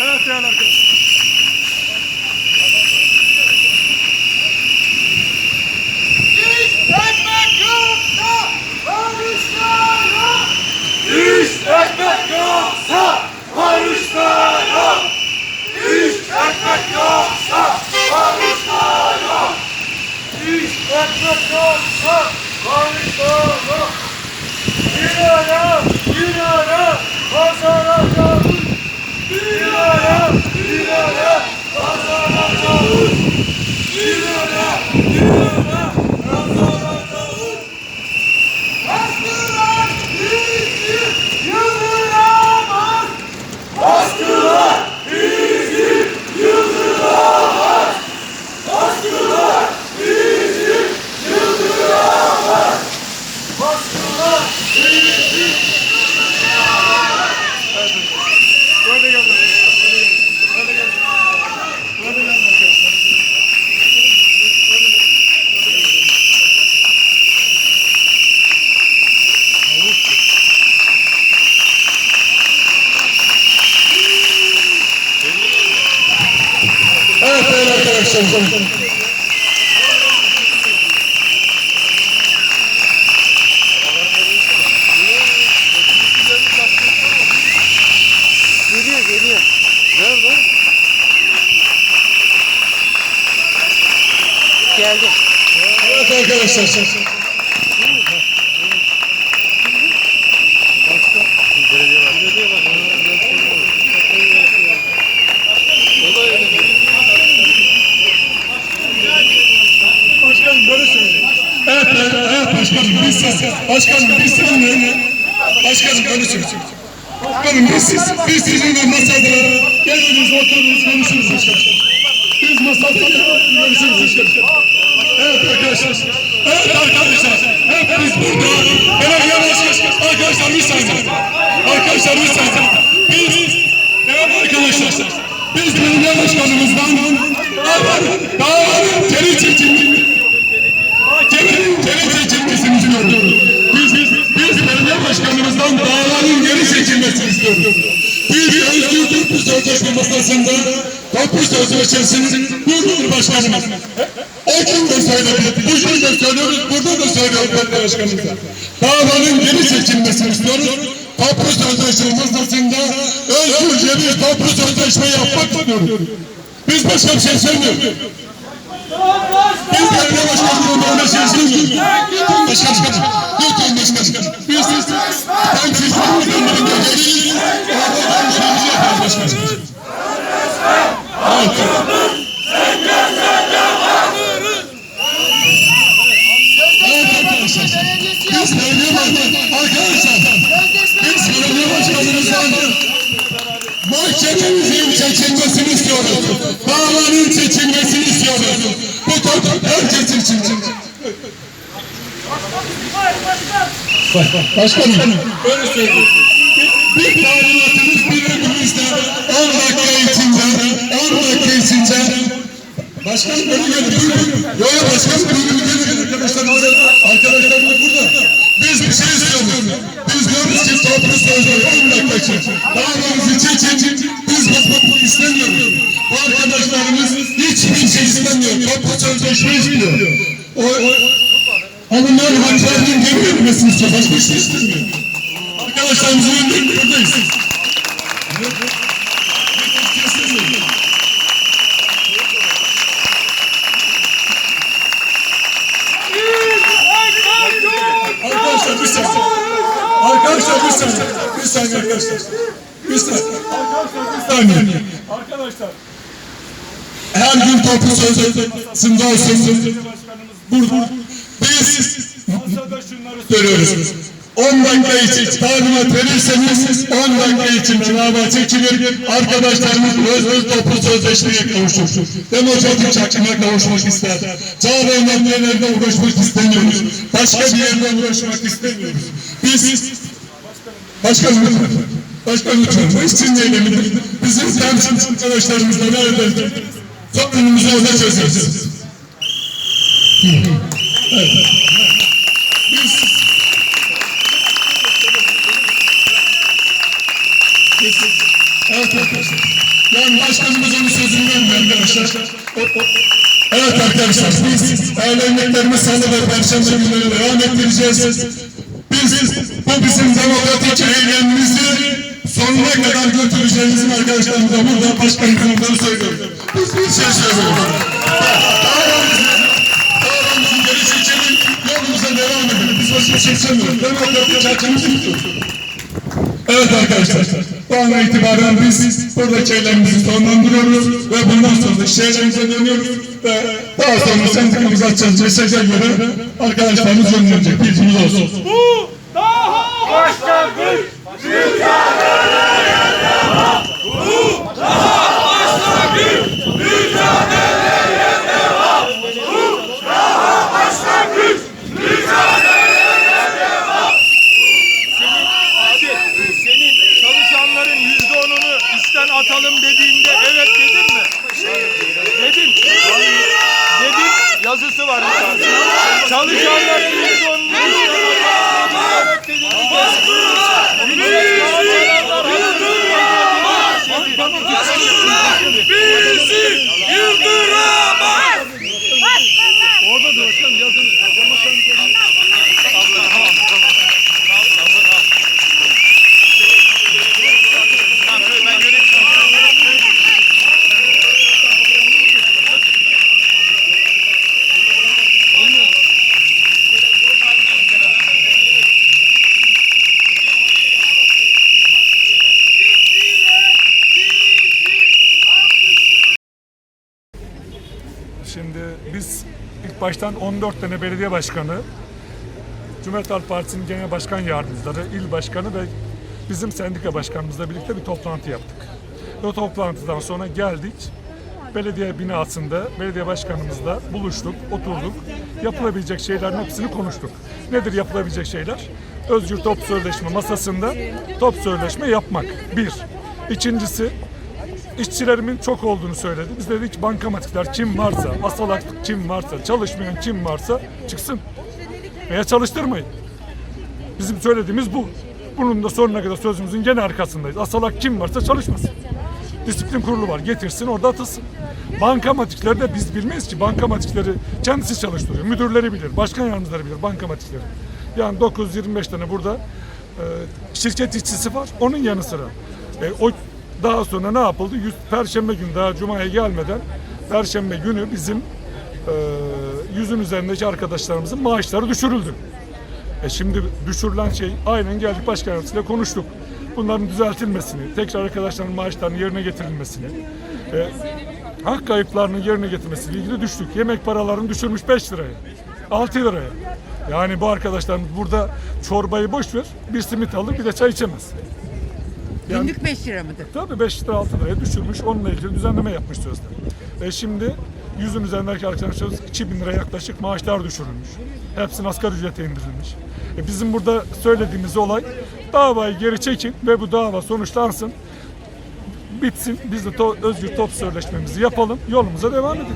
Evet değerli arkadaşlar. İş ekmek yoksa barışta yok. İş ekmek yoksa barışta yok. İş ekmek yoksa barışta yok. Bir ara, bir ara kazanacağız. Bir ara, bir ara kazanacağız. Bir ara, bir ara kazanacağız. Bastılar bizi yıldıramaz. Bastılar bizi yıldıramaz. Bastılar bizi yıldıramaz. Bastılar bizi Böyle gelin arkadaşlar. Böyle gelin. Böyle gelin. Böyle gelin arkadaşlar. Evet değerli arkadaşlar. Geliyor geliyor. Nerede? Geldi. Evet arkadaşlar. Belediye var. Belediye var. Başkanım böyle söyleyeyim. Evet, evet, evet başkanım biz siz. Başkanım biz sizinle. Başkanım söyleyeyim. Başkanım biz siz. Biz sizinle masada geliriz otururuz konuşuruz başkanım. Biz masada geliriz görüşürüz başkanım. Evet arkadaşlar. Evet arkadaşlar. Hep biz burada. Belediye başkanı. Arkadaşlar bir saniye. Arkadaşlar bir saniye. Biz. Evet arkadaşlar. Biz belediye başkanımızdan davanın, geri çekilmesini Hakemin geri çekilmesini istiyoruz. Biz, biz, biz belediye başkanımızdan davanın geri çekilmesini istiyoruz. Biz Özgür Sözleşme masasında toplu sözleşmesini durdur başkanımız. O gün de söyledik, bugün de söylüyoruz, burada da söylüyoruz belediye başkanımıza. Davanın geri çekilmesini istiyoruz. Toplu sözleşme masasında özgürce bir toplu sözleşme yapmak istiyoruz. Biz başka bir şey söylemiyoruz. Biz belediye başkanlığında şey. Lütfen başkanım. Lütfen başkanım. Biz siz hem siz başkanların göndeririz. Orada konuşmamızı yaparız başkanım. Arkadaşlar. Biz belediye başkanı. Arkadaşlar. Biz belediye başkanımızdan Mahkememizin çekilmesini istiyoruz. Davanın çekilmesini istiyoruz. Bu top herkes için. Başkanım, öyle söyleyeyim. Bir, bir talimatımız birbirimizde 10 dakika içinde, 10 dakika içinde Başkanım böyle gelin, buyurun. Yok başkanım, buyurun gelin arkadaşlarımız, arkadaşlarımız burada. Biz bir şey istiyoruz. Biz diyoruz ki toplu sözleri 10 dakika için. Davamızı çekin, biz bakmak istemiyoruz. Bu arkadaşlarımız hiçbir şey istemiyor. Toplu sözleşme istiyor. O, o, Hanımlar haklarının geri verilmesini istiyor. Başka bir şey istemiyor. Arkadaşlarımızın önünde buradayız. Arkadaşlar bir saniye. Arkadaşlar bir saniye. Bir saniye arkadaşlar. Bir saniye. Arkadaşlar bir saniye. Arkadaşlar. Her gün toplu sözleşmesinde olsun. Burada biz Masada şunları söylüyoruz. 10 dakika için talimat verirseniz 10 dakika için dava çekilir. Arkadaşlarımız öz öz toplu sözleşmeye kavuşur. Demokratik çakıma kavuşmak ister. Çağlayan maddelerle uğraşmak istemiyoruz. Başka bir yerle uğraşmak istemiyoruz. Biz Başkanım lütfen. Başkanım lütfen. Bu işin eylemidir. Bizim temsilci arkadaşlarımızla beraber sorunumuzu orada çözeceğiz. Biz Evet arkadaşlar. Yani başkanımız onun sözünü vermiyor arkadaşlar. Evet arkadaşlar biz eğlenmeklerimiz salı ve perşembe günleri devam ettireceğiz. Biz bu bizim demokratik eylemimizi sonuna kadar götüreceğimizin arkadaşlarımıza burada başkanımızdan söylüyorum. Biz bir şey söylüyoruz. Davamızı, edelim. Biz başka bir şey söylemiyoruz. Demokratik çerçevemizi tutuyoruz. Evet arkadaşlar, bu ana itibaren biz buradaki eylemimizi sonlandırıyoruz ve bundan sonra da şehrimize dönüyoruz ve daha sonra sendikamızı açacağız mesaja göre arkadaşlarımız yönlenecek. Bilginiz olsun. Bu daha başlangıç. Abi yazısı var. bir tane. Çalışanların yüzde onunu işten atalım dediğinde evet dedin mi? Bizi yıldıramaz. Orada da hocam yazın. Şimdi biz ilk baştan 14 tane belediye başkanı, Cumhuriyet Halk Partisi'nin genel başkan yardımcıları, il başkanı ve bizim sendika başkanımızla birlikte bir toplantı yaptık. O toplantıdan sonra geldik. Belediye binasında belediye başkanımızla buluştuk, oturduk. Yapılabilecek şeylerin hepsini konuştuk. Nedir yapılabilecek şeyler? Özgür top sözleşme masasında top sözleşme yapmak. Bir. İkincisi işçilerimin çok olduğunu söyledi. Biz dedik bankamatikler kim varsa, asalaklık kim varsa, çalışmayan kim varsa çıksın. Veya çalıştırmayın. Bizim söylediğimiz bu. Bunun da sonuna kadar sözümüzün gene arkasındayız. Asalak kim varsa çalışmasın. Disiplin kurulu var. Getirsin orada atılsın. Bankamatikleri de biz bilmeyiz ki. Bankamatikleri kendisi çalıştırıyor. Müdürleri bilir. Başkan yardımcıları bilir bankamatikleri. Yani 925 tane burada e, şirket işçisi var. Onun yanı sıra. E, o daha sonra ne yapıldı? Yüz, Perşembe günü daha Cuma'ya gelmeden Perşembe günü bizim e, yüzün üzerindeki arkadaşlarımızın maaşları düşürüldü. E şimdi düşürülen şey aynen geldik başkan yardımcısıyla konuştuk. Bunların düzeltilmesini, tekrar arkadaşların maaşlarının yerine getirilmesini, e, hak kayıplarının yerine getirmesiyle ilgili düştük. Yemek paralarını düşürmüş 5 liraya, 6 liraya. Yani bu arkadaşlarımız burada çorbayı boş ver, bir simit alır bir de çay içemez. Yani- Günlük 5 lira mıdır? Tabii 5 lira 6 liraya düşürmüş. Onunla ilgili düzenleme yapmış sözde. E şimdi yüzün üzerindeki arkadaşlarımız 2000 lira yaklaşık maaşlar düşürülmüş. Hepsinin asgari ücrete indirilmiş. E bizim burada söylediğimiz olay davayı geri çekin ve bu dava sonuçlansın. Bitsin. Biz de to- özgür top sözleşmemizi yapalım. Yolumuza devam edelim.